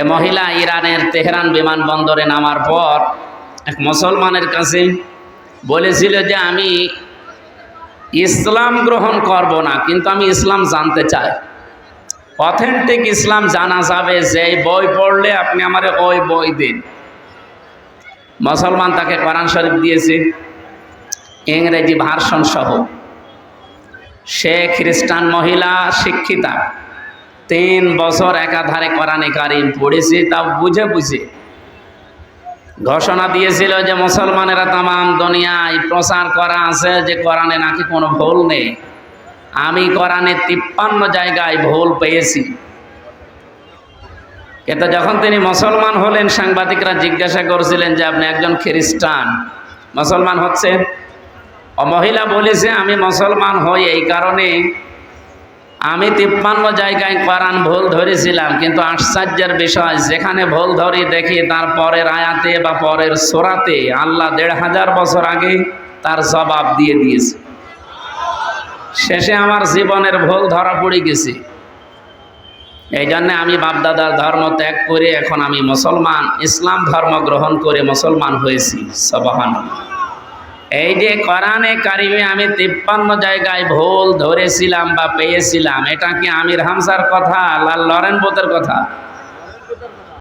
এ মহিলা ইরানের তেহরান বিমানবন্দরে নামার পর এক মুসলমানের কাছে বলেছিল যে আমি ইসলাম গ্রহণ করব না, কিন্তু আমি ইসলাম জানতে চাই। অথেন্টিক ইসলাম জানা যাবে যে বই পড়লে আপনি আমার ওই বই দিন। মুসলমান তাকে কোরআন শরীফ দিয়েছে, ইংরেজি ভার্সন সহ সে খ্রিস্টান মহিলা, শিক্ষিতা। তিন বছর একাধারে কোরআনে কারিম পড়েছে তা বুঝে বুঝে। ঘোষণা দিয়েছিল যে মুসলমানেরা তামাম দুনিয়ায় প্রচার করা আছে যে কোরআনে নাকি কোনো ভুল নেই। আমি কোরআনে তিপ্পান্ন জায়গায় ভুল পেয়েছি। কিন্তু যখন তিনি মুসলমান হলেন, সাংবাদিকরা জিজ্ঞাসা করছিলেন যে আপনি একজন খ্রিস্টান, মুসলমান হচ্ছে ও মহিলা বলেছে, আমি মুসলমান হই এই কারণে আমি তিপ্পান্ন জায়গায় কোরআন ভুল ধরেছিলাম, কিন্তু আশ্চর্যের বিষয়, যেখানে ভুল ধরি দেখি তার পরের আয়াতে বা পরের সোরাতে আল্লাহ দেড় হাজার বছর আগে তার জবাব দিয়ে দিয়েছে। শেষে আমার জীবনের ভুল ধরা পড়ে গেছে। এই জন্য আমি বাপদাদার ধর্ম ত্যাগ করে এখন আমি মুসলমান, ইসলাম ধর্ম গ্রহণ করে মুসলমান হয়েছি সবাহান এই যে কোরআনে কারিমে আমি তিপ্পান্ন জায়গায় ভুল ধরেছিলাম বা পেয়েছিলাম, এটা কি আমির হামসার কথা লাল লরেন বোতের কথা?